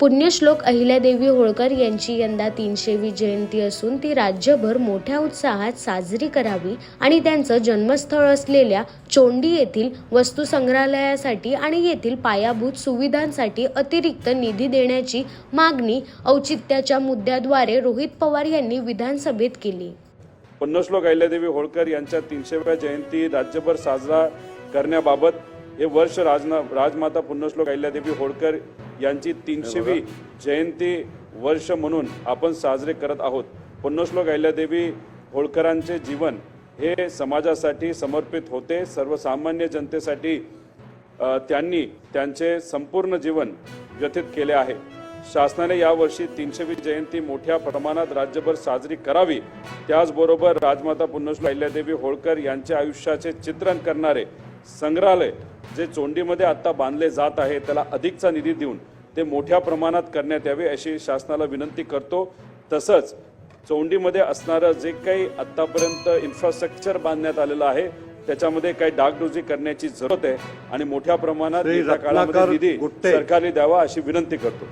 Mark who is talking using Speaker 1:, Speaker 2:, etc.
Speaker 1: पुण्यश्लोक अहिल्यादेवी होळकर यांची यंदा तीनशेवी जयंती असून ती राज्यभर मोठ्या उत्साहात साजरी करावी आणि त्यांचं जन्मस्थळ असलेल्या चोंडी येथील वस्तू संग्रहालयासाठी आणि येथील पायाभूत सुविधांसाठी अतिरिक्त निधी देण्याची मागणी औचित्याच्या मुद्द्याद्वारे रोहित पवार यांनी विधानसभेत केली.
Speaker 2: पुण्यश्लोक अहिल्यादेवी होळकर यांच्या तीनशेव्या जयंती राज्यभर साजरा करण्याबाबत हे वर्ष राजना राजमाता पुण्यश्लोक अहिल्यादेवी होळकर यांची तीनशेवी जयंती वर्ष म्हणून आपण साजरे करत आहोत. पुण्यश्लोक अहिल्यादेवी होळकरांचे जीवन हे समाजासाठी समर्पित होते. सर्वसामान्य जनतेसाठी त्यांनी त्यांचे संपूर्ण जीवन व्यतीत केले आहे. शासनाने यावर्षी तीनशेवी जयंती मोठ्या प्रमाणात राज्यभर साजरी करावी. त्याचबरोबर राजमाता पुण्यश्लोक अहिल्यादेवी होळकर यांच्या आयुष्याचे चित्रण करणारे संग्रहालय जे चोंडीमध्ये आता बांधले जात आहे त्याला अधिकचा निधी देऊन ते मोठ्या प्रमाणात करण्यात यावे अशी शासनाला विनंती करतो तसंच चौंडीमध्ये असणारं जे काही आतापर्यंत इन्फ्रास्ट्रक्चर बांधण्यात आलेलं आहे त्याच्यामध्ये काही डागडुजी करण्याची जरूरत आहे आणि मोठ्या प्रमाणात काळामध्ये निधी. सरकारने द्यावा अशी विनंती करतो